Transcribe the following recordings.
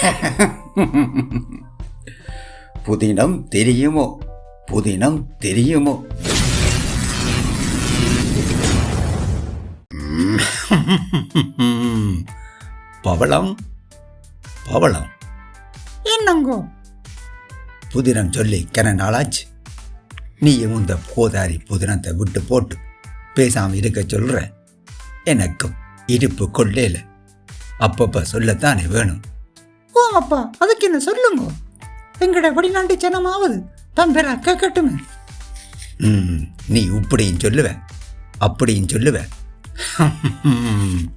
புதினம் தெரியுமோ? புதினம் தெரியுமோ. பவளம்? பவளம். என்னங்கோ? புதினம் சொல்லி கன நாளாச்சு. நீயும் இந்த கோதாரி புதினத்தை விட்டு போட்டு பேசாம இருக்க சொல்ற. எனக்கும் இருப்பு கொள்ளையில. அப்பப்ப சொல்லத்தானே வேணும். ஓ அப்பா. அதுக்கு என்ன சொல்லுங்க? எங்கட வெளிநாட்டு ஜனமாவது தம்பரா கேட்கட்டுமே. ம், நீ இப்படியும் சொல்லுவ. அப்படியும் சொல்லுவ.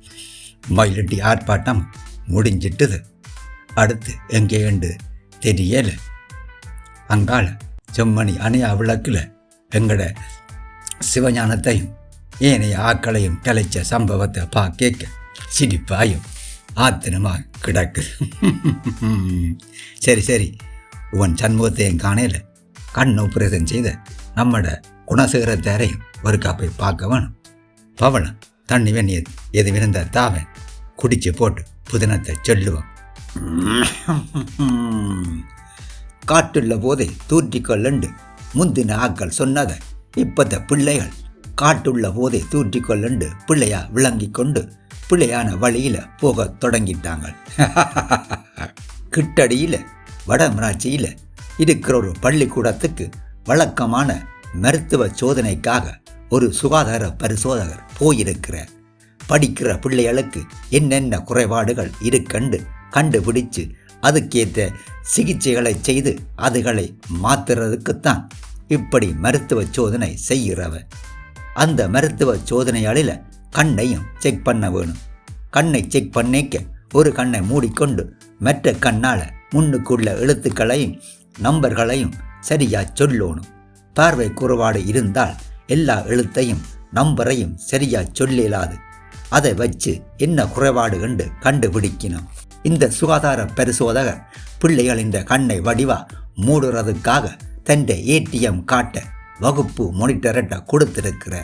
மயிலட்டி ஆர்ப்பாட்டம் முடிஞ்சிட்டுது. அடுத்து எங்கேண்டு தெரியல. அங்கால செம்மணி அணையா விளக்குல எங்கட சிவஞானத்தையும் ஏனைய ஆக்களையும் கலைச்ச சம்பவத்தை பா கேட்க சிரிப்பாயும் ஆத்திரமா கிடக்கு. சரி சரி. உன் சண்முகத்தையும் காணையில் கண் ஆபரேஷன் செய்த நம்மட குணசேகரத்தாரையும் ஒரு காப்பை பார்க்க வேணும். பவனம் தண்ணி வெண்ணி எது விருந்த தாவன் குடிச்சு போட்டு புதினத்தை சொல்லுவோம். காட்டுள்ள போதே தூற்றிக்கொள்ளண்டு முந்தின ஆக்கள் சொன்னதை இப்பத்த பிள்ளைகள் காட்டுள்ள போதே தூற்றிக்கொள்ளண்டு பிள்ளையா விளங்கி கொண்டு பிள்ளையான வழியில போக தொடங்கிட்டாங்க கிட்டடியில வடமராட்சியில இருக்கிற ஒரு பள்ளிக்கூடத்துக்கு வழக்கமான மருத்துவ சோதனைக்காக ஒரு சுகாதார பரிசோதகர் போயிருக்கிறார். படிக்கிற பிள்ளைகளுக்கு என்னென்ன குறைபாடுகள் இருக்கண்டு கண்டுபிடிச்சு அதுக்கேற்ற சிகிச்சைகளை செய்து அதுகளை மாத்துறதுக்குத்தான் இப்படி மருத்துவ சோதனை செய்கிறவன். அந்த மருத்துவ சோதனையாளில் கண்ணையும் செக் பண்ண வேணும். கண்ணை செக் பண்ணிக்க ஒரு கண்ணை மூடிக்கொண்டு மற்ற கண்ணால் முன்னுக்குள்ள எழுத்துக்களையும் நம்பர்களையும் சரியாக சொல்லணும். பார்வை குறைபாடு இருந்தால் எல்லா எழுத்தையும் நம்பரையும் சரியாக சொல்லிலாது அதை வச்சு என்ன குறைபாடு என்று கண்டுபிடிக்கணும். இந்த சுகாதார பரிசோதகர் பிள்ளைகளின் கண்ணை வடிவா மூடுறதுக்காக தன்னை ஏடிஎம் காட்ட வகுப்பு மொனிட்டர்கிட்ட கொடுத்திருக்கிற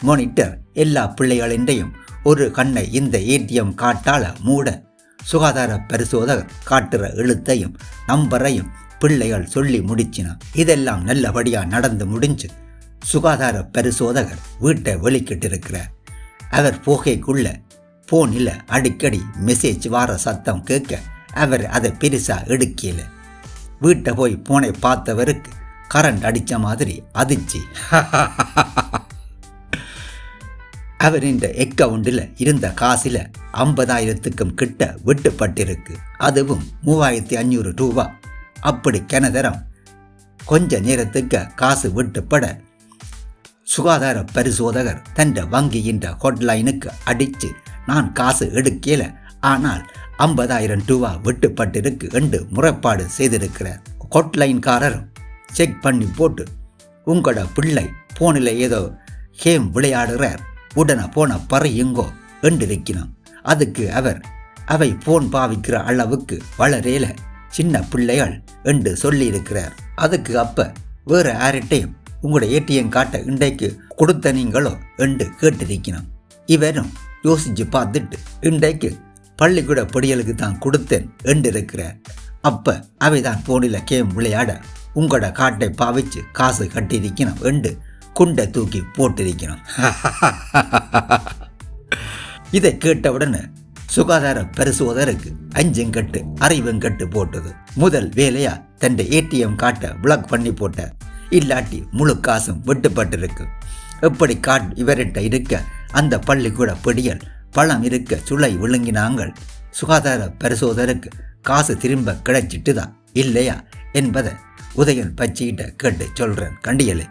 மோனிட்டர் எல்லா பிள்ளைகளின்றையும் ஒரு கண்ணை இந்த ஏடிஎம் காட்டால மூட சுகாதார பரிசோதகர் காட்டுற எழுத்தையும் நம்பரையும் பிள்ளைகள் சொல்லி முடிச்சினா இதெல்லாம் நல்லபடியாக நடந்து முடிஞ்சு சுகாதார பரிசோதகர் வீட்டை வெளிக்கிட்டு இருக்கிறார் அவர் போகைக்குள்ள போனில் அடிக்கடி மெசேஜ் வார சத்தம் கேட்க அவர் அதை பெருசாக எடுக்கல. வீட்டை போய் போனை பார்த்தவருக்கு கரண்ட் அடித்த மாதிரி அதிர்ச்சி. இந்த அக்கவுண்டில் இருந்த காசில் ஐம்பதாயிரத்துக்கும் கிட்ட விட்டுப்பட்டிருக்கு. அதுவும் மூவாயிரத்தி அஞ்சூறு ரூபா. அப்படி கிணதரம் கொஞ்ச நேரத்துக்கு காசு விட்டுப்பட சுகாதார பரிசோதகர் தன் வங்கியின் ஹொட்லைனுக்கு அடித்து நான் காசு எடுக்கல ஆனால் ஐம்பதாயிரம் ரூபா விட்டுப்பட்டிருக்கு என்று முறைப்பாடு செய்திருக்கிறார். ஹொட்லைன்காரரும் செக் பண்ணி போட்டு உங்களோட பிள்ளை போனில் ஏதோ கேம் விளையாடுறார். உடனே போன பறையுங்கோ என்றிருக்கிறான் அதுக்கு அவர் அவை போன் பாவிக்கிற அளவுக்கு வளரேல சின்ன பிள்ளைகள் என்று சொல்லியிருக்கிறார். அதுக்கு அப்ப வேற யார்கிட்டையும் உங்களோட ஏடிஎம் காட்ட இன்றைக்கு கொடுத்த நீங்களோ என்று கேட்டிருக்கிறான். இவரும் யோசிச்சு பார்த்துட்டு இன்றைக்கு பள்ளிக்கூட பொடியலுக்கு தான் கொடுத்தேன் என்றிருக்கிறார். அப்போ அப்ப அவைதான் போனில கேம் விளையாட உங்களோட காட்டை பாவிச்சு காசு கட்டியிருக்கணும் என்று குண்டை தூக்கி போட்டிருக்கணும். இதை கேட்டவுடனே சுகாதார பரிசோதருக்கு அஞ்சும் கட்டு அறிவும் கட்டு போட்டது. முதல் வேலையா தன் ஏடிஎம் காட்ட பிளாக் பண்ணி போட்ட. இல்லாட்டி முழு காசும் வெட்டுப்பட்டிருக்கு. எப்படி காட் இவர்கிட்ட இருக்க அந்த பள்ளிக்கூட பிடியல் பழம் இருக்க சுளை விழுங்கினாங்கள். சுகாதார பரிசோதருக்கு காசு திரும்ப கிடைச்சிட்டுதா? இல்லையா? என்பதை உதயன் பச்சிக்கிட்ட கேட்டு சொல்றேன் கண்டியலை